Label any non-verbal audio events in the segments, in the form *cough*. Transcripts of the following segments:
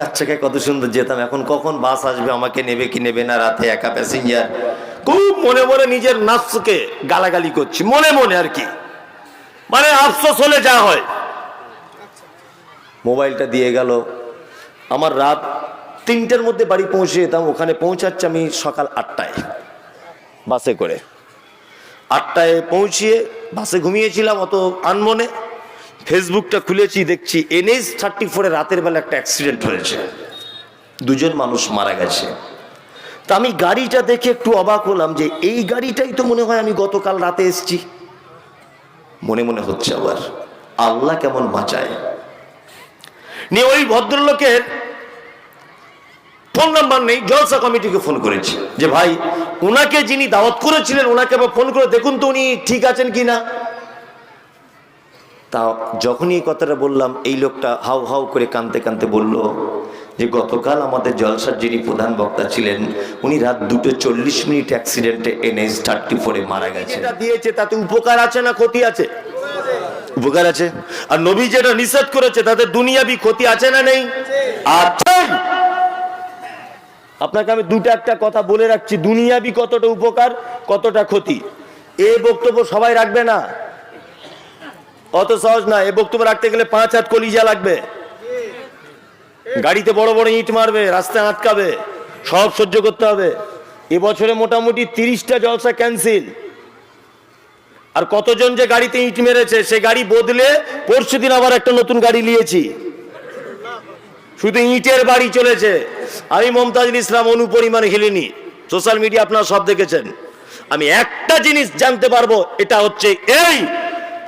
চার চাকায় কত সুন্দর যেতাম। এখন কখন বাস আসবে, আমাকে নেবে কি নেবে না, রাতে একা প্যাসেঞ্জার খুব মনে মনে নিজের নাচকে গালাগালি করছি, মনে মনে আর কি। মানে আফসোস হলে যা হয়। মোবাইলটা দিয়ে গেল। আমার রাত তিনটের মধ্যে বাড়ি পৌঁছে যেতাম, ওখানে পৌঁছাচ্ছি আমি সকাল আটটায়, বাসে করে। আটটায় পৌঁছিয়ে বাসে ঘুমিয়েছিলাম, অত আনমনে। ফেসবুকটা খুলেছি, দেখছি এনএস থার্টি ফোরে রাতের বেলা একটা অ্যাক্সিডেন্ট হয়েছে। দুজন মানুষ মারা গেছে। তা আমি গাড়িটা দেখে একটু অবাক হলাম যে এই গাড়িটাই তো মনে হয় আমি গতকাল রাতে এসছি। মনে মনে হচ্ছে আবার, আল্লাহ কেমন বাঁচায়। নিয়ে ওই ভদ্রলোকের ফোন নাম্বার নেই, জলসা কমিটিকে ফোন করেছি। যে ভাই ওনাকে যিনি দাওয়াত করেছিলেন ওনাকে আবার ফোন করে দেখুন তো উনি ঠিক আছেন কিনা। তা যখনই এই কথাটা বললাম এই লোকটা হাউ হাউ করে কানতে কানতে বলল যে গতকাল আমাদের জলসার যিনি প্রধান বক্তা ছিলেন উনি রাত দুটো চল্লিশ মিনিট অ্যাক্সিডেন্টে এনএস থার্টি ফোরে মারা গেছে দিয়েছে তাতে উপকার আছে না ক্ষতি আছে? উপকার আছে? আর নবী যেটা নিষেধ করেছে তাতে দুনিয়াবি ক্ষতি আছে না নেই? আছে। আপনাকে আমি দুটো একটা কথা বলে রাখছি দুনিয়াবি কতটা উপকার কতটা ক্ষতি। এই বক্তব্য সবাই রাখবে না। অত সহজ না এ বক্তব্য রাখতে গেলে পাঁচ হাত কলিজা লাগবে। গাড়িতে বড় বড় ইট মারবে, রাস্তায় আটকাবে, সব সহ্য করতে হবে। এবছরে মোটামুটি তিরিশটা জলসা ক্যান্সেল আর কতজন যে গাড়িতে ইট মেরেছে, সে গাড়ি বদলে পরশু দিন আবার একটা নতুন গাড়ি নিয়েছি। শুধু ইটের বাড়ি চলেছে। আমি মমতাজুল ইসলাম অনুপরিমাণ হিলিনি। সোশ্যাল মিডিয়া আপনারা সব দেখেছেন। আমি একটা জিনিস জানতে পারব, এটা হচ্ছে এই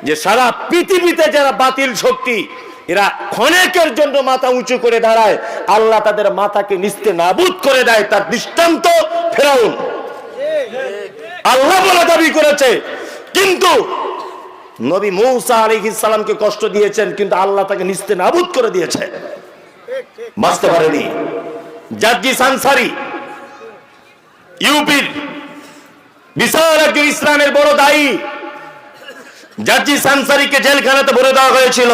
যে সারা পৃথিবীতে যারা বাতিল শক্তি, এরা ক্ষণেকের জন্য মাথা উঁচু করে দাঁড়ায়। আল্লাহ তাদের মাথাকে নিস্তে নাবুদ করে দেয়, তার দৃষ্টান্ত ফেরাউন। আল্লাহ বলে দাবি করেছে, কিন্তু নবী মৌসা আলাইহিস সালামকে কষ্ট দিয়েছেন, কিন্তু আল্লাহ তাকে নিস্তে নাবুদ করে দিয়েছে। বাঁচতে পারেনি। জাজি সানসারি ইউপির, বিশাল একজন ইসলামের বড় দায়ী জাজি সানসারিকে জেলখানাতে ভরে দেওয়া হয়েছিল।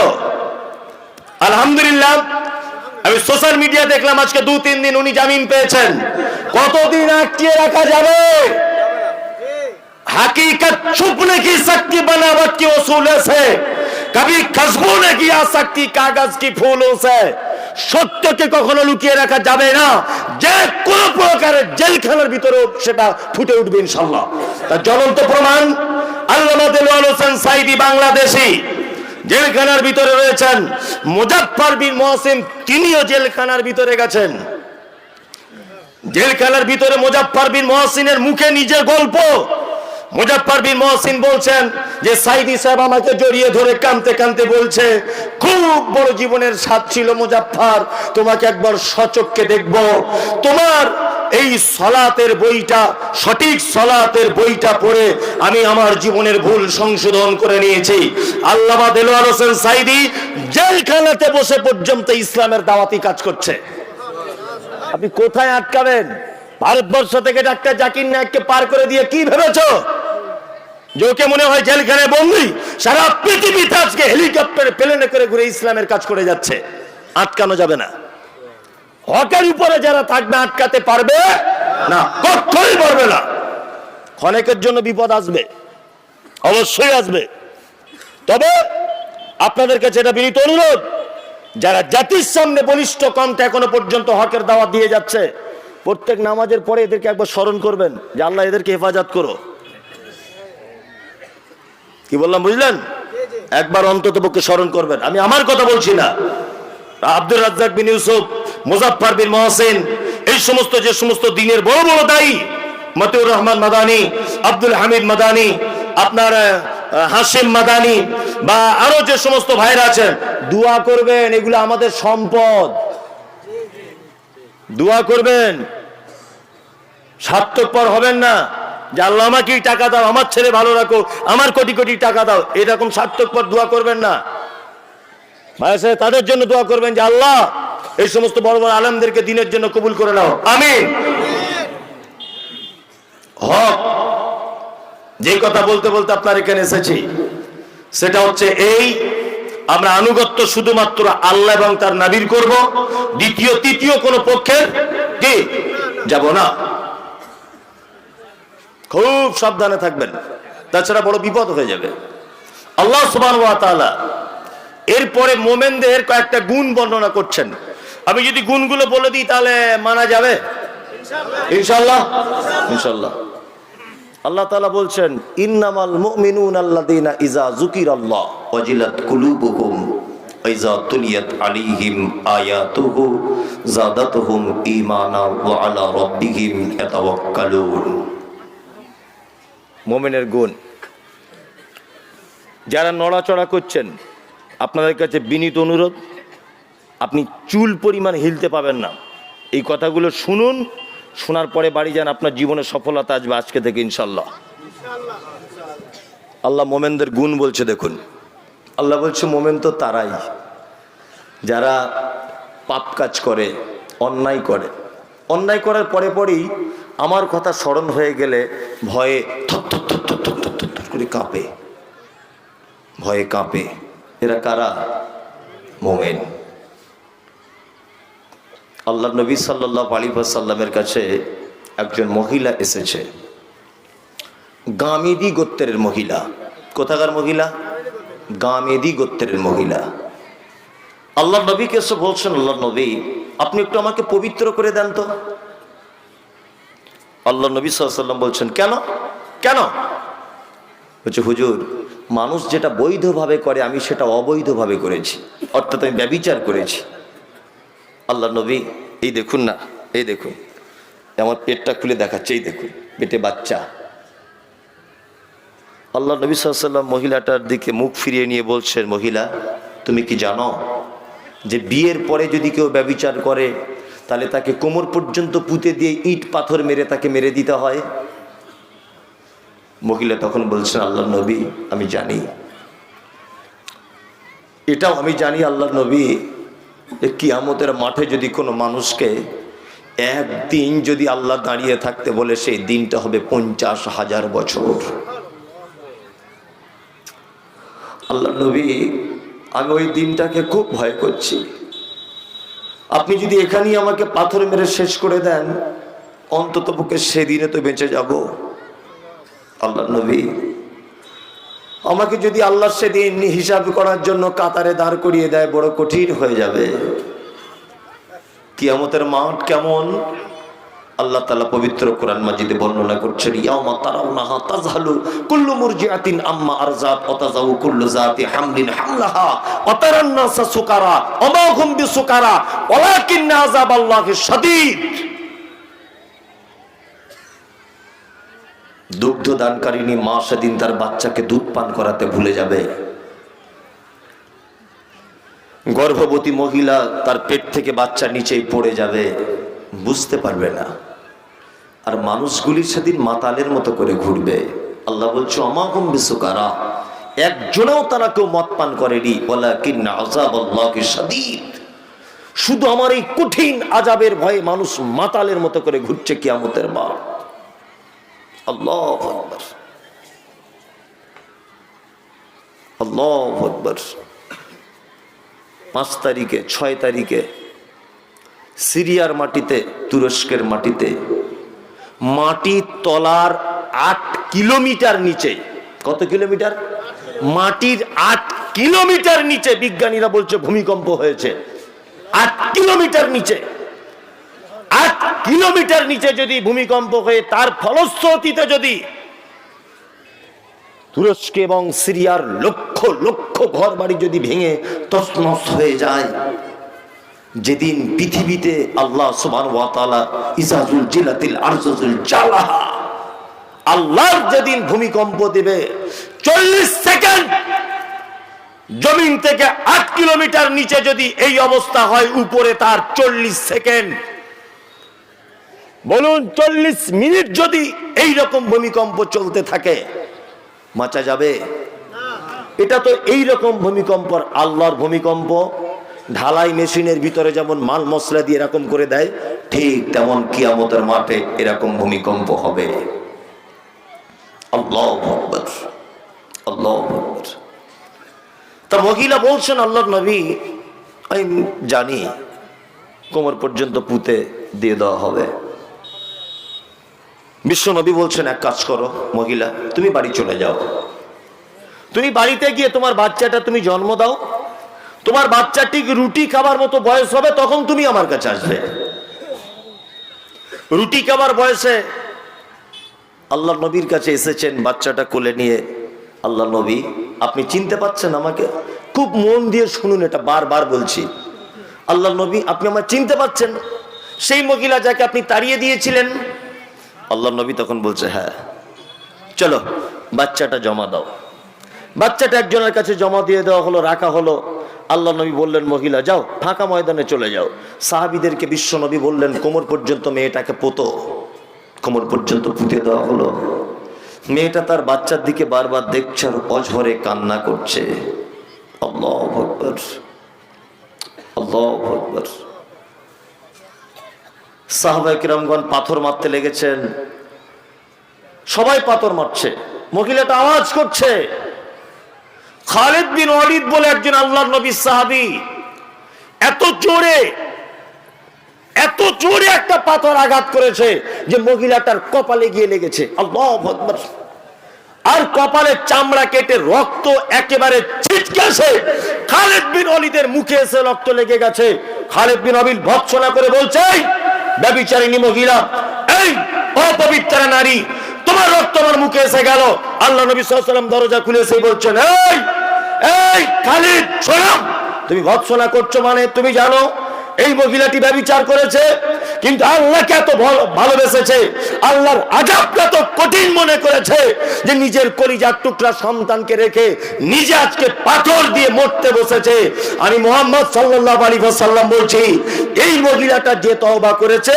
আলহামদুলিল্লাহ, আমি সোশ্যাল মিডিয়া দেখলাম আজকে দু তিন দিন উনি জামিন পেয়েছেন। কতদিন আটকিয়ে রাখা যাবে? হাকিকত ছুপনে কি শক্তি বানাবট কি ওসুল সে কবি খসবুনে কি আসক্তি কাগজ কি ফুল সে সত্যকে কখনো লুকিয়ে রাখা যাবে না। যে কোন প্রকারের জেলখানার ভিতরেও সেটা ফুটে উঠবে ইনশাল্লাহ তার জ্বলন্ত প্রমাণ আল্লামা দেলোয়ার হোসেন সাইদি বাংলাদেশি জেলখানার ভিতরে রয়েছেন। মুজাফফর বিন মহসিন, তিনিও জেলখানার ভিতরে গেছেন। জেলখানার ভিতরে মুজাফফর বিন মহসিনের মুখে নিজের গল্প। মুজাফফর বিন মহসিন বলছেন যে সাইদি সাহেব আমাকে জড়িয়ে ধরে কানতে কানতে বলছে, খুব বড় জীবনের স্বাদ ছিল মুজাফফর, তোমাকে একবার সচককে দেখব। তোমার এই সলাতের বইটা, সঠিক সলাতের বইটা পড়ে আমি আমার জীবনের ভুল সংশোধন করে নিয়েছি। আল্লামা দেলোয়ার হোসেন সাইদি জেলখানাতে বসে পর্যন্ত ইসলামের দাওয়াতি কাজ করছে। আপনি কোথায় আটকাবেন? ভারতবর্ষ থেকে ডাক্তার জাকির নায়ককে পার করে দিয়ে কি ভেবেছ? যে মনে হয় জেলখানায় বন্দি। সারা পৃথিবীতে আজকে হেলিকপ্টারে প্লেনে করে ঘুরে ইসলামের কাজ করে যাচ্ছে। আটকানো যাবে না। হকের উপরে যারা থাকবে, আটকাতে পারবে না। কখনোই পারবে না। ক্ষণেকের জন্য বিপদ আসবে। অবশ্যই আসবে। তবে আপনাদের কাছে এটা বিনীত অনুরোধ, যারা জাতির সামনে বলিষ্ঠ কণ্ঠে এখনও পর্যন্ত হকের দাওয়াত দিয়ে যাচ্ছে, প্রত্যেক নামাজের পরে এদেরকে একবার স্মরণ করবেন যে আল্লাহ এদেরকে হেফাজত করো। কি বললাম বুঝলেন? একবার অন্তত পক্ষে স্মরণ করবেন। আমি আমার কথা বলছি না। আব্দুল রাজ্জাক বিন ইউসুফ, মুজাফফর বিন মহসিন, এই সমস্ত যে সমস্ত দিনের বড় বড় দায়ী, মতিউর রহমান মাদানি, আব্দুল হামিদ মাদানি, আপনার হাসিম মাদানি, বা আরও যে সমস্ত ভাইরা আছেন, দোয়া করবেন, এগুলো আমাদের সম্পদ। দোয়া করবেন। স্বার্থপর হবেন না। যে আল্লাহ টাকা দাও আমার ছেলে ভালো রাখো আমার কোটি কোটি টাকা দাও এরকম দোয়া করবেন না। ভাই সাহেব, তাদের জন্য দোয়া করবেন যে আল্লাহ এই সমস্ত বড় বড় আলমদেরকে দিনের জন্য কবুল করে নাও। আমি হক যে কথা বলতে বলতে আপনার এখানে এসেছি সেটা হচ্ছে এই আমরা আনুগত্য শুধুমাত্র আল্লাহ এবং তার নাবির করব দ্বিতীয় তৃতীয় কোন পক্ষের কি? যাব না। খুব সাবধানে থাকবেন। তাছাড়া বড় বিপদ হয়ে যাবে। আল্লাহ সুবান এরপরে মোমেনদের কয়েকটা গুণ বর্ণনা করছেন। আমি যদি গুণগুলো বলে দিই তাহলে মানা যাবে? ইনশাল্লাহ ইনশাল্লাহ আল্লাহ তাআলা বলছেন, ইন্নামাল মুমিনুন আল্লাযীনা ইজা যুকিরাল্লাহ ওয়াজিলাত কুলুবুহুম ইজা তুলিয়াত আলাইহিম আয়াতুহু যাদাতুহুম ঈমানা ওয়া আলা রাব্বিহিম ইয়াতাওয়াক্কালুন। মুমিনের গুণ। যারা নড়াচড়া করছেন, আপনাদের কাছে বিনীত অনুরোধ, আপনি চুল পরিমাণ হিলতে পাবেন না। এই কথাগুলো শুনুন, শোনার পরে বাড়ি যান, আপনার জীবনে সফলতা আসবে আজকে থেকে ইনশাল্লাহ আল্লাহ মোমেনদের গুণ বলছে, দেখুন। আল্লাহ বলছে, মোমেন তো তারাই। যারা পাপ কাজ করে, অন্যায় করে। অন্যায় করার পরে পরেই আমার কথা স্মরণ হয়ে গেলে ভয়ে করে কাঁপে। ভয়ে কাঁপে। এরা কারা? মোমেন। আল্লাহ নবী সাল্লাহ আলী সাল্লামের কাছে একজন মহিলা এসেছে। গামেদি গোত্তের মহিলা। কোথাকার মহিলা? গামেদি গোত্তের মহিলা। আল্লাহ নবীকে এসে বলছেন, আল্লাহ নবী, আপনি একটু আমাকে পবিত্র করে দেন তো। আল্লাহ নবী সাল্লাম বলছেন, কেন? কেন? বলছে, হুজুর, মানুষ যেটা বৈধভাবে করে, আমি সেটা অবৈধভাবে করেছি। অর্থাৎ আমি ব্যবিচার করেছি। আল্লাহ নবী, এই দেখুন না, এই দেখুন। আমার পেটটা খুলে দেখাচ্ছে, এই দেখুন, পেটে বাচ্চা। আল্লাহ নবী সাল্লাম মহিলাটার দিকে মুখ ফিরিয়ে নিয়ে বলছেন, মহিলা, তুমি কি জানো যে বিয়ের পরে যদি কেউ ব্যবিচার করে, তাহলে তাকে কোমর পর্যন্ত পুঁতে দিয়ে ইট পাথর মেরে তাকে মেরে দিতে হয়? মহিলা তখন বলছেন, আল্লাহ নবী, আমি জানি। এটাও আমি জানি, আল্লাহ নবী, যে কিয়ামতের মাঠে যদি কোনো মানুষকে একদিন যদি আল্লাহ দাঁড়িয়ে থাকতে বলে, সেই দিনটা হবে পঞ্চাশ হাজার বছর। আল্লাহ নবী, আমি ওই দিনটাকে খুব ভয় করছি। আপনি যদি এখানেই আমাকে পাথর মেরে শেষ করে দেন, অন্তত পক্ষে সেদিনে তো বেঁচে যাব। আল্লাহ নবী। আমাকে যদি আল্লাহ সেদিন হিসাব করার জন্য কাতারে দাঁড় করিয়ে দেয়, বড় কঠিন হয়ে যাবে। কিয়ামতের মাঠ কেমন? আল্লাহ তালা পবিত্র কোরআন মাজিদে বর্ণনা করছেন, ইয়াউমা তারাউনাহা তাজহালু কুল্লু মুরজিআতিন আম্মা আরজাত ওয়া তাযাউ কুল্লু যাতি হামলিন হামলাহা, ওয়া তারান নাসা সুকারা, ওয়া মা হুম বিসুকারা, ওয়ালাকিন্না আযাবাল্লাহি শাদীদ। দুগ্ধ দানকারিনী মা সেদিন তার বাচ্চাকে দুধ পান করাতে ভুলে যাবে। গর্ভবতী মহিলা তার পেট থেকে বাচ্চা নিচেই পড়ে যাবে। বুঝতে পারবে না। আর মানুষগুলি সেদিন মাতালের মতো করে ঘুরবে। আল্লাহ বলছে অমাগম বিশ্বকারা একজনেও তারা কেউ মত পান করেনি। বলা আল্লাহকে শুধু আমার এই কঠিন আজাবের ভয়ে মানুষ মাতালের মতো করে ঘুরছে কিয়ামতের মা পাঁচ তারিখে, ছয় তারিখে সিরিয়ার মাটিতে, তুরস্কের মাটিতে, মাটি তলার আট কিলোমিটার নিচে, কত কিলোমিটার? মাটির আট কিলোমিটার নিচে বিজ্ঞানীরা বলছে ভূমিকম্প হয়েছে। আট কিলোমিটার নিচে। কিলোমিটার নিচে যদি ভূমিকম্প হয়ে, তার ফলশ্রুতিতে যদি তুরস্ক এবং সিরিয়ার লক্ষ লক্ষ ঘর বাড়ি যদি ভেঙে তছনছ হয়ে যায়, যেদিন পৃথিবীতে আল্লাহ তাআলা ইজাজুল জিলাতিল আরজুল জালাহা, আল্লাহর যেদিন ভূমিকম্প দিবে, চল্লিশ সেকেন্ড জমিন থেকে আট কিলোমিটার নিচে যদি এই অবস্থা হয়, উপরে তার চল্লিশ সেকেন্ড। বলুন, চল্লিশ মিনিট যদি এই রকম ভূমিকম্প চলতে থাকে, মাচা যাবে? এটা তো এই রকম ভূমিকম্প আল্লাহর ভূমিকম্প। ঢালাই মেশিনের ভিতরে যেমন মাল মশলা দিয়ে এরকম করে দেয়, ঠিক তেমন কিয়ামতের মাঠে এরকম ভূমিকম্প হবে। তা মহিলা বলছেন আল্লাহ নবী, আমি জানি, কোমর পর্যন্ত পুঁতে দিয়ে দেওয়া হবে। বিশ্ব নবী বলছেন, এক কাজ করো মহিলা, তুমি বাড়ি চলে যাও। তুমি বাড়িতে গিয়ে তোমার বাচ্চাটা তুমি জন্ম দাও। তোমার বাচ্চা ঠিক রুটি খাবার মতো বয়স হবে, তখন তুমি আমার কাছে আসবে। রুটি খাবার বয়সে আল্লাহ নবীর কাছে এসেছেন, বাচ্চাটা কোলে নিয়ে, আল্লাহ নবী, আপনি চিনতে পাচ্ছেন আমাকে? খুব মন দিয়ে শুনুন এটা, বারবার বলছি। আল্লাহ নবী, আপনি আমার চিনতে পাচ্ছেন? সেই মহিলা যাকে আপনি তাড়িয়ে দিয়েছিলেন আল্লাহ নবী তখন বলছে হ্যাঁ চলো, বাচ্চাটা জমা দাও। বাচ্চাটা একজনের কাছে জমা দিয়ে দেওয়া হলো, রাখা হলো। আল্লাহ নবী বললেন, মহিলা, যাও, ফাঁকা ময়দানে চলে যাও। সাহাবিদেরকে বিশ্ব নবী বললেন, কোমর পর্যন্ত মেয়েটাকে পোতো। কোমর পর্যন্ত পুঁতে দেওয়া হলো। মেয়েটা তার বাচ্চার দিকে বারবার দেখছে আর অঝরে কান্না করছে। আল্লাহ আল্লাহ আকবার। সাহাবাই কিরমগণ পাথর মারতে লেগেছেন। সবাই পাথর মারছে। মহিলাটা আওয়াজ করছে। খালেদ বিন অলিদ বলে একজন আল্লাহ নবী সাহাবি, এত জোরে এত জোরে একটা পাথর আঘাত করেছে যে মহিলাটার কপালে গিয়ে লেগেছে। আর কপালের চামড়া কেটে রক্ত একেবারে ছিটকেছে খালেদ বিন অলিদের মুখে এসে রক্ত লেগে গেছে। খালেদ বিন অবিল ভৎসনা করে বলছে "এই, ব্যভিচারিণী মহিলা। এই অপবিত্রা নারী তোমার রক্ত আমার মুখে এসে গেল। আল্লাহ নবী সাল্লাম দরজা খুলে এসে বলছেন এই এই খালিদ শোনো তুমি ভৎসনা করছ মানে তুমি জানো এই মহিলাটি ব্যবিচার করেছে, কিন্তু আল্লাহকে এত ভালোবেসেছে, আল্লাহর আজাবটা তো কঠিন মনে করেছে যে নিজের কলিজার টুকরা সন্তানকে রেখে নিজে আজকে পাথর দিয়ে মরতে বসেছে। আমি মোহাম্মদ সাল্লাহ আলী সাল্লাম বলছি, এই মহিলাটা যে তওবা করেছে,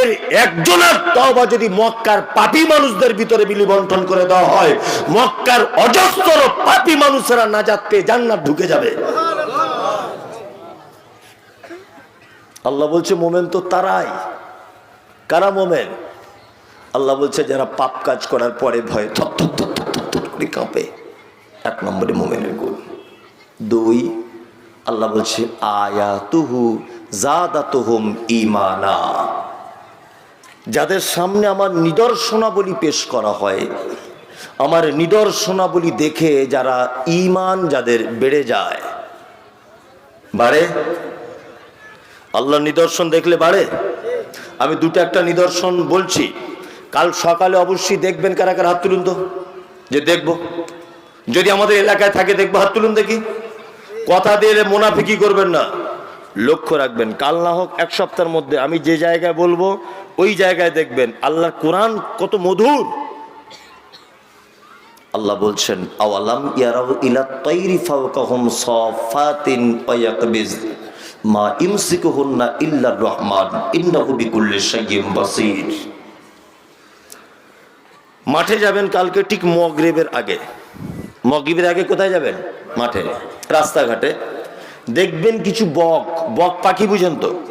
এর একজনের তওবা যদি মক্কার পাপী মানুষদের ভিতরে বিলি বন্টন করে দেওয়া হয়, মক্কার অজস্র পাপী মানুষেরা নাজাত জান্নাত ঢুকে যাবে। আল্লাহ বলছে, মোমেন তো তারাই। কারা মোমেন? আল্লাহ বলছে, যারা পাপ কাজ করার পরে ভয়ে থর থর থর থর থর করে কাঁপে। এক নম্বরে মোমেনের গুণ। দুই, আল্লাহ বলছে আয়া তুহু জাদা তুহুম ইমানা যাদের সামনে আমার নিদর্শনাবলী পেশ করা হয়, আমার নিদর্শনাবলী দেখে যারা ইমান যাদের বেড়ে যায়, বাড়ে? আল্লাহ নিদর্শন দেখলে বাড়ে? আমি দুটো একটা নিদর্শন বলছি। কাল সকালে অবশ্যই দেখবেন কারা কারা হাত তুলুন তো। যে দেখব। যদি আমাদের এলাকায় থাকে দেখব হাত তুলুন দেখি। কথা দিয়ে মোনাফিকি করবেন না। লক্ষ্য রাখবেন, কাল না হোক এক সপ্তাহের মধ্যে আমি যে জায়গায় বলব, ওই জায়গায় দেখবেন আল্লাহ কোরআন কত মধুর। আল্লাহ বলছেন, আওয়ালাম ইয়ারাউ ইলা তাইরি ফাওকাহুম সাফাতিন ওয়া মা ইমসিকুহুন্না ইল্লার রহমান, ইন্নাহু বিকুল্লি শাইইন বাসীর। মাঠে যাবেন কালকে ঠিক মগরিবের আগে। মগরিবের আগে কোথায় যাবেন? মাঠে, রাস্তাঘাটে। দেখবেন কিছু বক বক পাখি বুঝেন তো?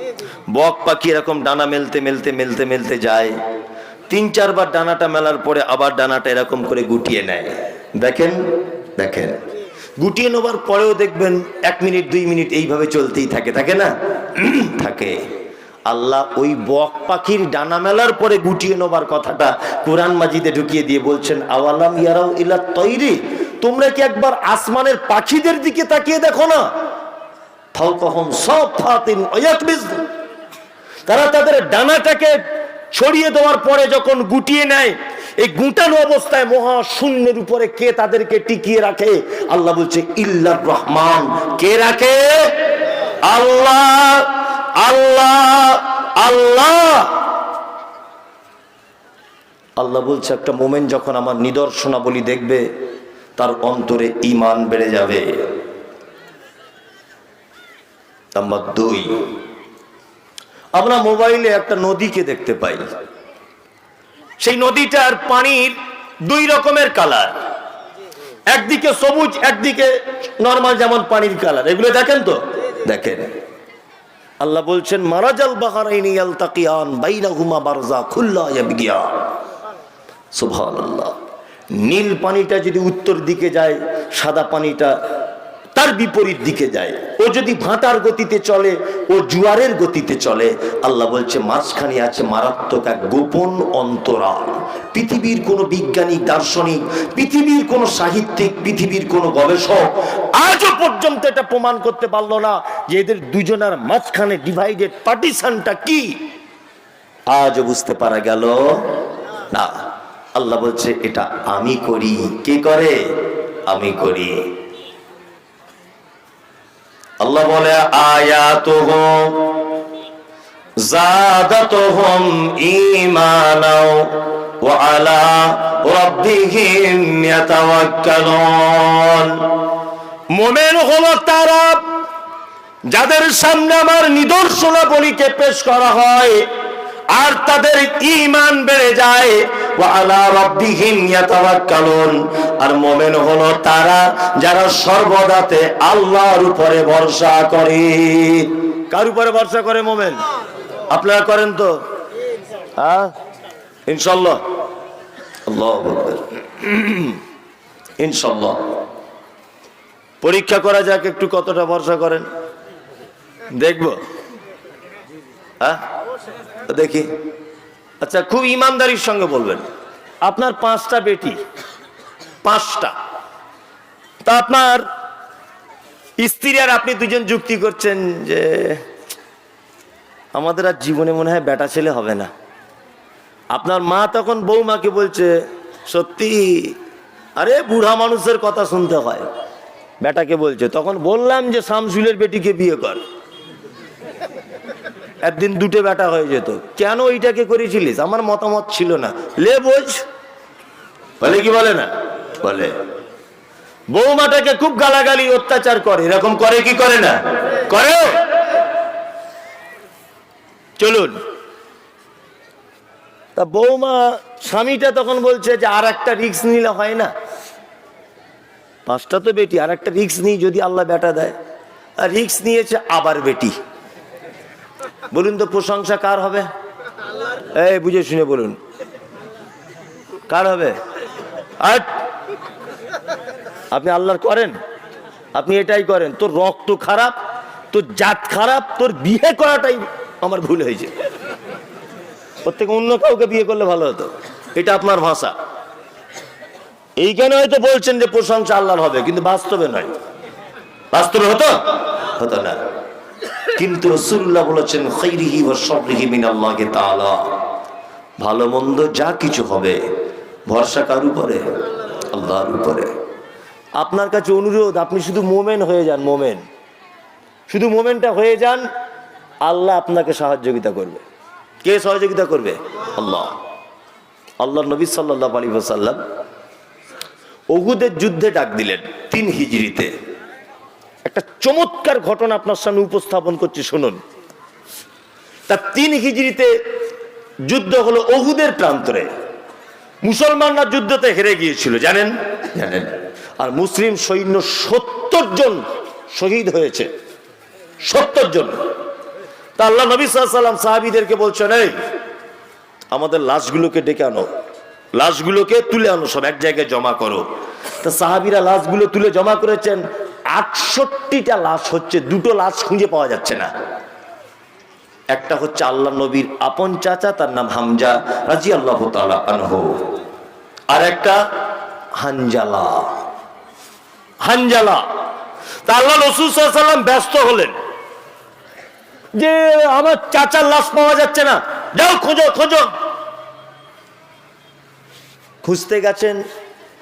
বক পাখি এরকম ডানা মেলতে মেলতে মেলতে মেলতে যায়। তিন চারবার ডানাটা মেলার পরে আবার ডানাটা এরকম করে গুটিয়ে নেয়। দেখেন? দেখেন। গুটিয়ে নেবার পরেও দেখবেন এক মিনিট, দুই মিনিট এইভাবে চলতেই থাকে থাকে না? *clears throat* থাকে। আল্লাহ ওই বক পাখির ডানা মেলার পরে গুটিয়ে নেবার কথাটা কোরআন মাজিদে ঢুকিয়ে দিয়ে বলছেন, আওয়ালাম ইয়ারাও ইলা তৈরি? তোমরা কি একবার আসমানের পাখিদের দিকে তাকিয়ে দেখো না? তারা তাদের ডানাটাকে ছড়িয়ে দেওয়ার পরে যখন গুটিয়ে নেয় এই গুটানো অবস্থায় মহা শূন্যের উপরে কে তাদেরকে টিকিয়ে রাখে? আল্লাহ বলছে, ইল্লার রহমান। কে রাখে? আল্লাহ আল্লাহ আল্লাহ। আল্লাহ বলছে, একটা মোমেন্ট যখন আমার নিদর্শনাবলী দেখবে, তার অন্তরে ইমান বেড়ে যাবে। নাম্বার দুই, আমরা মোবাইলে একটা নদীকে দেখতে পাই। সেই নদীটার পানির দুই রকমের কালার। একদিকে সবুজ, একদিকে নর্মাল যেমন পানির কালার। এগুলো দেখেন তো? দেখেন। আল্লাহ বলছেন, মারাজাল বাহারাইনি ইয়ালতাকিয়ান বাইনাহুমা বারজা খুল্লা সুবহানাল্লাহ। নীল পানিটা যদি উত্তর দিকে যায়, সাদা পানিটা তার বিপরীত দিকে যায়। ও যদি ভাটার গতিতে চলে, ও জুয়ারের গতিতে চলে, আল্লাহ বলছে, মাঝখানে আছে মারাত্মক এক গোপন অন্তরাল। পৃথিবীর কোনো বিজ্ঞানী দার্শনিক, পৃথিবীর কোনো সাহিত্যিক, পৃথিবীর কোনো গবেষক আজও পর্যন্ত এটা প্রমাণ করতে পারল না যে এদের দুজনের মাঝখানে ডিভাইডেড পার্টিশনটা কি। আজও বুঝতে পারা গেল? না। আল্লাহ বলছে, এটা আমি করি। কে করে? আমি করি। আল্লাহ বলে মুমিন হলো তারা যাদের সামনে আমার নিদর্শনাবলীকে পেশ করা হয়। আর তাদের ঈমান বেড়ে যায়। আর মুমিন হলো তারা যারা সর্বদাতে আল্লাহর উপরে ভরসা করে। কার উপরে ভরসা করে মুমিন? আপনারা করেন তো। হ্যাঁ? আকবার। ইনশাআল্লাহ পরীক্ষা করা যাক একটু কতটা ভরসা করেন। দেখব। হ্যাঁ? দেখি। আচ্ছা খুব ইমানদারির সঙ্গে বলবেন। আপনার পাঁচটা বেটি, পাঁচটা। তা আপনার স্ত্রী আর আপনি দুজন যুক্তি করছেন যে আমাদের আর জীবনে মনে হয় বেটা ছেলে হবে না। আপনার মা তখন বৌমাকে বলছে, সত্যি, আরে বুড়া মানুষের কথা শুনতে হয়। বেটাকে বলছে, তখন বললাম যে শামসুলের বেটিকে বিয়ে কর। একদিন দুটো বেটা হয়ে যেত। কেন এইটাকে করেছিলিস? আমার মতামত ছিল না। লে বোঝ। বলে কি বলে না? বলে, বৌমাটাকে খুব গালাগালি, অত্যাচার করে। এরকম করে কি করে না? করে। চলুন। তা বৌমা, স্বামীটা তখন বলছে যে আর একটা রিক্স নিলে হয় না। পাঁচটা তো বেটি, আর একটা রিক্স নিই যদি আল্লাহ বেটা দেয়। আর রিক্স নিয়েছে আবার বেটি। বলুন তো প্রশংসা কার হবে? এই, বুঝে শুনে বলুন। কার হবে? আপনি আল্লাহর করেন? আপনি এটাই করেন। তোর রক্ত খারাপ, তোর জাত খারাপ, তোর বিয়ে করাটাই আমার ভুল হয়েছে। প্রত্যেক অন্য কাউকে বিয়ে করলে ভালো হতো। এটা আপনার ভাষা। এইখানে হয়তো বলছেন যে প্রশংসা আল্লাহর হবে, কিন্তু বাস্তবে নয়। বাস্তবে হতো? হতো না। কিন্তু রসুল্লাহ বলেছেন খৈরিহি ও সবরিহি মিনাল্লাহকে তাআলা। ভালো মন্দ যা কিছু হবে, ভরসা কার উপরে? আল্লাহর উপরে। আপনার কাছে অনুরোধ, আপনি শুধু মোমেন হয়ে যান, মোমেন। শুধু মোমেনটা হয়ে যান, আল্লাহ আপনাকে সহযোগিতা করবে। কে সহযোগিতা করবে? আল্লাহ। আল্লাহ নবী সাল্লাহ আলী সাল্লাম ওহুদের যুদ্ধে ডাক দিলেন, তিন হিজড়িতে। চমৎকার ঘটনা আপনার সামনে উপস্থাপন করছি শুনুন। তা তিন হিজড়িতে যুদ্ধ হলো অহুদের প্রান্তরে। মুসলমানরা যুদ্ধতে হেরে গিয়েছিল জানেন? জানেন। আর মুসলিম সৈন্য সত্তর জন শহীদ হয়েছে। সত্তর জন। তা আল্লাহ নবী সাল্লাম সাহাবিদেরকে বলছেন এই আমাদের লাশগুলোকে ডেকে আনো। লাশগুলোকে তুলে আনো সব এক জায়গায় জমা করো। তা সাহাবিরা লাশগুলো তুলে জমা করেছেন আটষট্টিটা লাশ হচ্ছে, দুটো লাশ খুঁজে পাওয়া যাচ্ছে না। একটা হচ্ছে আল্লাহ নবীর আপন চাচা, তার নাম হামজা রাজি আল্লাহ আর একটা হানজালা। হানজালা। তা আল্লাহ রসুল সাল্লাম ব্যস্ত হলেন। যে আমার চাচার লাশ পাওয়া যাচ্ছে না। যাও, খোঁজো খোঁজো। খুঁজতে গেছেন।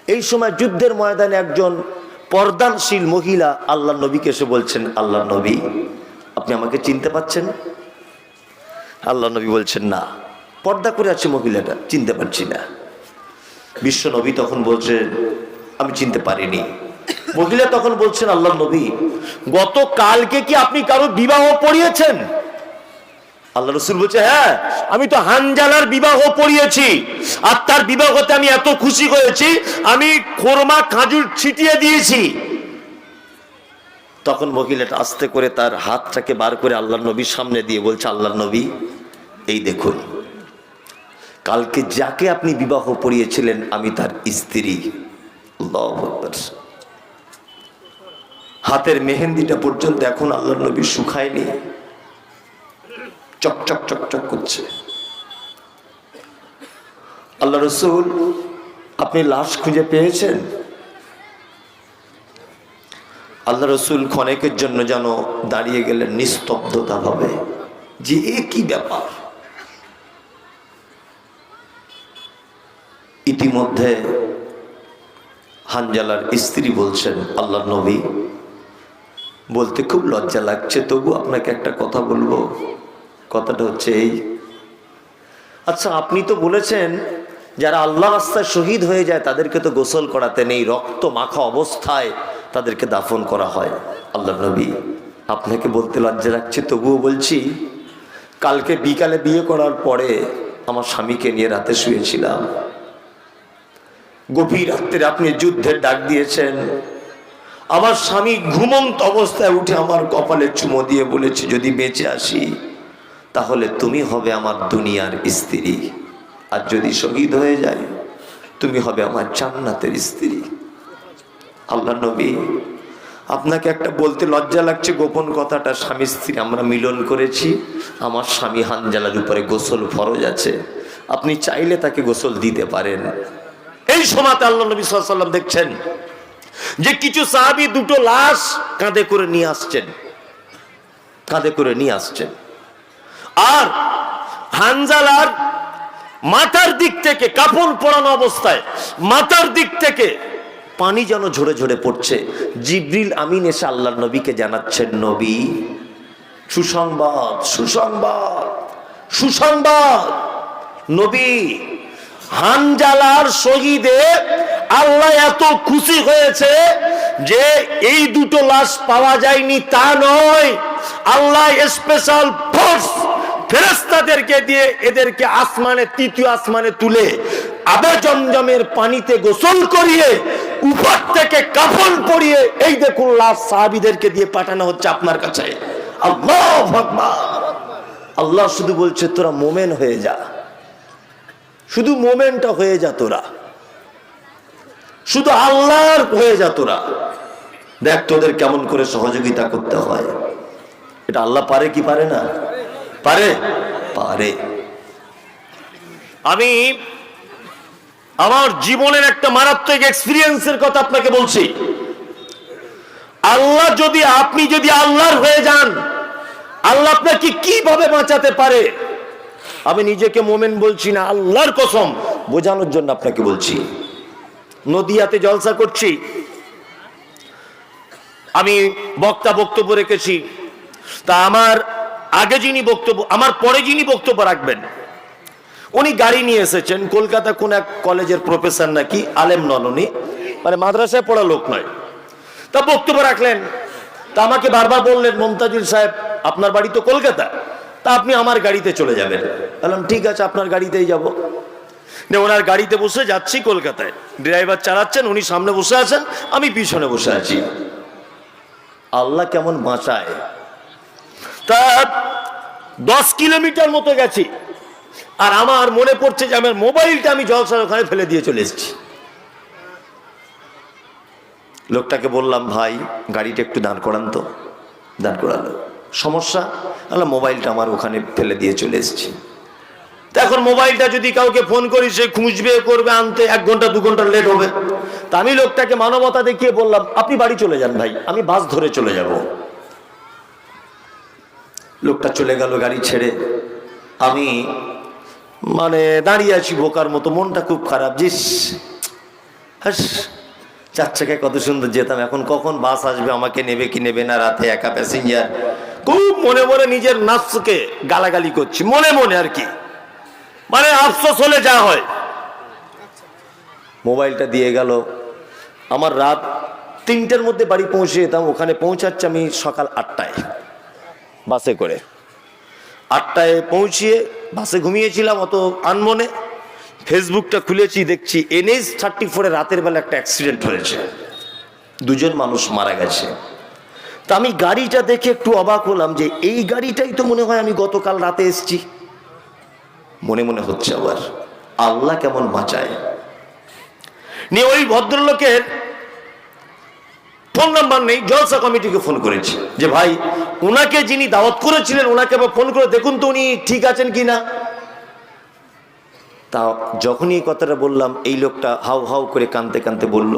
এই সময় যুদ্ধের ময়দানে একজন পর্দানশীল মহিলা আল্লাহ নবীকে এসে বলছেন আল্লাহ নবী, আপনি আমাকে চিনতে পাচ্ছেন? আল্লাহ নবী বলছেন, না। পর্দা করে আছে মহিলাটা, চিনতে পারছি না। বিশ্ব নবী তখন বলছেন আমি চিনতে পারিনি। মহিলা তখন বলছেন আল্লাহ নবী গত কালকে কি আপনি কারও বিবাহ পড়িয়েছেন? আল্লাহ রসুল বলছে হ্যাঁ আমি তো হানজালার বিবাহ পড়িয়েছি আর তার বিবাহতে আমি এত খুশি হয়েছি, আমি খোরমা খাজুর ছিটিয়ে দিয়েছি। তখন মহিলাটা আস্তে করে তার হাতটাকে বার করে আল্লাহ নবীর সামনে দিয়ে বলছে আল্লাহ নবী, এই দেখুন, কালকে যাকে আপনি বিবাহ পড়িয়েছিলেন, আমি তার স্ত্রী। হাতের মেহেন্দিটা পর্যন্ত এখন আল্লাহ নবী শুকায়নি। চকচক চকচক করছে। আল্লাহ রসুল, আপনি লাশ খুঁজে পেয়েছেন? আল্লাহ রসুল ক্ষণেকের জন্য যেন দাঁড়িয়ে গেলেন নিস্তব্ধতা ভাবে যে এ কি ব্যাপার? ইতিমধ্যে হানজালার স্ত্রী বলছেন আল্লাহ নবী, বলতে খুব লজ্জা লাগছে, তবু আপনাকে একটা কথা বলব। কথাটা হচ্ছে এই। আচ্ছা আপনি তো বলেছেন, যারা আল্লাহ রাস্তায় শহীদ হয়ে যায়, তাদেরকে তো গোসল করাতে নেই, রক্ত মাখা অবস্থায় তাদেরকে দাফন করা হয়। আল্লাহ নবী, আপনাকে বলতে লজ্জা লাগছে, তবুও বলছি, কালকে বিকালে বিয়ে করার পরে আমার স্বামীকে নিয়ে রাতে শুয়েছিলাম। গভীর রাত্রে আপনি যুদ্ধের ডাক দিয়েছেন। আমার স্বামী ঘুমন্ত অবস্থায় উঠে আমার কপালে চুমো দিয়ে বলেছে, যদি বেঁচে আসি তাহলে তুমি হবে আমার দুনিয়ার স্ত্রী। আর যদি শহীদ হয়ে যায়, তুমি হবে আমার জান্নাতের স্ত্রী। আল্লাহ নবী, আপনাকে একটা বলতে লজ্জা লাগছে, গোপন কথাটা, স্বামী স্ত্রী আমরা মিলন করেছি, আমার স্বামী হানজালার উপরে গোসল ফরজ আছে, আপনি চাইলে তাকে গোসল দিতে পারেন। এই সময়তে আল্লাহ নবী সাল্লাম দেখছেন যে কিছু সাহাবি দুটো লাশ কাঁধে করে নিয়ে আসছেন। কাঁধে করে নিয়ে আসছেন। আর হানজালার মাথার দিক থেকে কাপড় পরানো অবস্থায় মাথার দিক থেকে পানি যেন ঝরে ঝরে পড়ছে। জিব্রিল আমিন এসে আল্লাহ নবীকে জানাচ্ছেন, নবী, সুসংবাদ সুসংবাদ সুসংবাদ। নবী হানজালার শহীদে আল্লাহ এত খুশি হয়েছে যে এই দুটো লাশ পাওয়া যায়নি, তা নয়। আল্লাহ স্পেশাল ফোর্স ফেরেস্তাদেরকে দিয়ে এদেরকে আসমানে, তৃতীয় আসমানে তুলে আবে জমজমের পানিতে গোসল করিয়ে, উপর থেকে কাফন পরিয়ে এই দেখুন লাশ সাহাবিদেরকে দিয়ে পাঠানো হচ্ছে আপনার কাছে। আল্লাহ আল্লাহ শুধু বলছে, তোরা মোমেন হয়ে যা। শুধু মোমেনটা হয়ে যা তোরা। শুধু আল্লাহর হয়ে যা তোরা। দেখ তোদের কেমন করে সহযোগিতা করতে হয়। এটা আল্লাহ পারে কি পারে না? পারে? পারে। আমি আমার জীবনের একটা মারাত্মক এক্সপিরিয়েন্সের কথা আপনাকে বলছি। আল্লাহ যদি আপনি যদি আল্লাহর হয়ে যান আল্লাহ আপনাকে কীভাবে বাঁচাতে পারে? আমি নিজেকে মোমেন বলছি না আল্লাহর কসম বোঝানোর জন্য আপনাকে বলছি। নদিয়াতে জলসা করছি। আমি বক্তা বক্তব্য রেখেছি। তা আমার আগে যিনি বক্তব্য, আমার পরে যিনি বক্তব্য রাখবেন, উনি গাড়ি নিয়ে এসেছেন, কলকাতা কোন এক কলেজের প্রফেসর নাকি, আলেম নন উনি মানে মাদ্রাসায় পড়া লোক নয়। তা বক্তব্য রাখলেন, তা আমাকে বারবার বললেন, মমতাজুল সাহেব, আপনার বাড়ি তো কলকাতা, তা আপনি আমার গাড়িতে চলে যাবেন। বললাম, ঠিক আছে, আপনার গাড়িতেই যাব। না, ওনার গাড়িতে বসে যাচ্ছি কলকাতায়। ড্রাইভার চালাচ্ছেন, উনি সামনে বসে আছেন, আমি পিছনে বসে আছি। আল্লাহ কেমন বাঁচায়। দশ কিলোমিটার মতো গেছি। আর আমার মনে পড়ছে যে আমার মোবাইলটা আমি জলসার ওখানে ফেলে দিয়ে চলে এসেছি। লোকটাকে বললাম, ভাই, গাড়িটা একটু দাঁড় করান তো। দাঁড় করালো। সমস্যা? তাহলে মোবাইলটা আমার ওখানে ফেলে দিয়ে চলে এসেছি। এখন মোবাইলটা যদি কাউকে ফোন করি, সে খুঁজবে, করবে, আনতে এক ঘণ্টা, দু ঘণ্টা লেট হবে। তা আমি লোকটাকে মানবতা দেখিয়ে বললাম, আপনি বাড়ি চলে যান ভাই, আমি বাস ধরে চলে যাব। লোকটা চলে গেল গাড়ি ছেড়ে। আমি মানে দাঁড়িয়ে আছি বোকার মতো, মনটা খুব খারাপ। জিস, হাস, চার চাকায় কত সুন্দর যেতাম। এখন কখন বাস আসবে, আমাকে নেবে কি নেবে না, রাতে একা প্যাসেঞ্জার খুব মনে মনে নিজের নাচকে গালাগালি করছি, মনে মনে আর কি। মানে আফসোস হলে যা হয়। মোবাইলটা দিয়ে গেল। আমার রাত তিনটের মধ্যে বাড়ি পৌঁছে যেতাম, ওখানে পৌঁছাচ্ছে আমি সকাল আটটায়। বাসে করে। আটটায় পৌঁছিয়ে বাসে ঘুমিয়েছিলাম, অত আনমনে। ফেসবুকটা খুলেছি, দেখছি এনএস থার্টি ফোরে রাতের বেলা একটা অ্যাক্সিডেন্ট হয়েছে। দুজন মানুষ মারা গেছে। তা আমি গাড়িটা দেখে একটু অবাক হলাম যে এই গাড়িটাই তো মনে হয় আমি গতকাল রাতে এসছি। মনে মনে হচ্ছে আবার, আল্লাহ কেমন বাঁচায়। নিয়ে ওই ভদ্রলোকের ফোন নাম্বার নেই, জলসা কমিটিকে ফোন করেছি। যে ভাই ওনাকে যিনি দাওয়াত করেছিলেন ওনাকে আবার ফোন করে দেখুন তো উনি ঠিক আছেন কি না। তা যখনই এই কথাটা বললাম, এই লোকটা হাউ হাউ করে কানতে কানতে বলল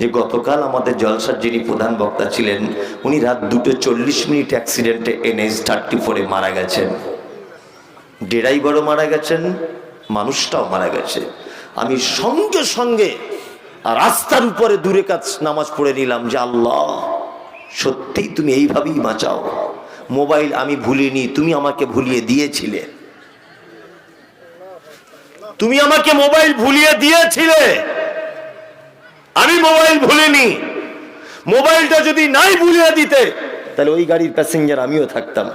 যে গতকাল আমাদের জলসার যিনি প্রধান বক্তা ছিলেন, উনি রাত দুটো চল্লিশ মিনিট অ্যাক্সিডেন্টে এনএস থার্টি ফোরে মারা গেছেন। ড্রাইভারও মারা গেছেন, মানুষটাও মারা গেছে। আমি সঙ্গে সঙ্গে রাস্তার উপরে দূরে কাজ নামাজ পড়ে নিলাম যে আল্লাহ, সত্যিই তুমি এইভাবেই বাঁচাও। মোবাইল আমি ভুলিনি, তুমি আমাকে ভুলিয়ে দিয়েছিলে। তুমি আমাকে মোবাইল ভুলিয়ে দিয়েছিলে। আমি মোবাইল ভুলিনি। মোবাইলটা যদি নাই ভুলিয়ে দিতে, তাহলে ওই গাড়ির প্যাসেঞ্জার আমিও থাকতাম।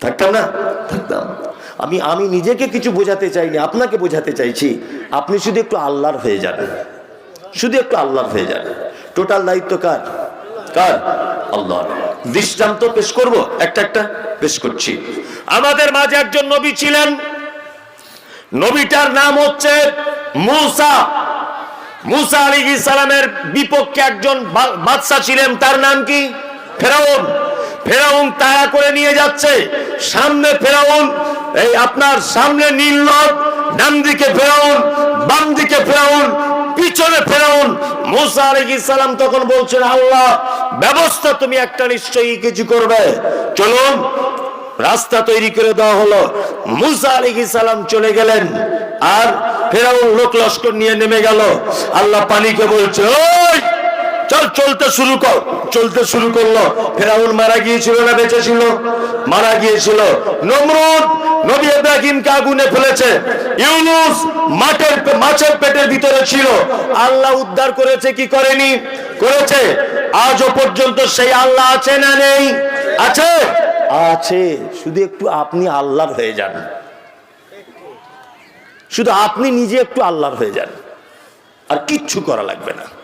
থাকতাম না? থাকতাম। আমি আমি নিজেকে কিছু বোঝাতে চাইনি, আপনাকে বোঝাতে চাইছি। আপনি শুধু একটু আল্লাহর হয়ে যান শুধু একটু আল্লাহর হয়ে যান টোটাল দায়িত্ব কার? কার? আল্লাহ দৃষ্টান্ত পেশ করব, একটা একটা পেশ করছি। আমাদের মাঝে একজন নবী ছিলেন। নবীটার নাম হচ্ছে মুসা। মুসা আলী সালামের বিপক্ষে একজন বা- বাদশা ছিলেন। তার নাম কি? ফেরাউন। ফেরাউন তাড়া করে নিয়ে যাচ্ছে। সামনে ফেরাউন, এই আপনার সামনে নীল নদ, ডান দিকে ফেরাউন, বাম দিকে ফেরাউন, পিছনে ফেরাউন। মুসা সালাম তখন বলছেন, আল্লাহ, ব্যবস্থা তুমি একটা নিশ্চয়ই কিছু করবে। চলুন, রাস্তা তৈরি করে দেওয়া হলো। মুসা সালাম চলে গেলেন। আর ফেরাউন লোক লস্কর নিয়ে নেমে গেল। আল্লাহ পানিকে বলছে, ওই চল, চলতে শুরু কর। চলতে শুরু করল। ফেরাউন মারা গিয়েছিল না, বেঁচে ছিল? মারা গিয়েছিল। নমরুদ নবী ইব্রাহিমকে আগুনে ফেলেছে। ইউনুস মাঠের মাছের পেটের ভিতরে ছিল। আল্লাহ উদ্ধার করেছে, কি করেনি? করেছে। আজও পর্যন্ত সেই আল্লাহ আছে না নেই? আছে? আছে। শুধু একটু আপনি আল্লাহর হয়ে যান। শুধু আপনি নিজে একটু আল্লাহর হয়ে যান। আর কিচ্ছু করা লাগবে না।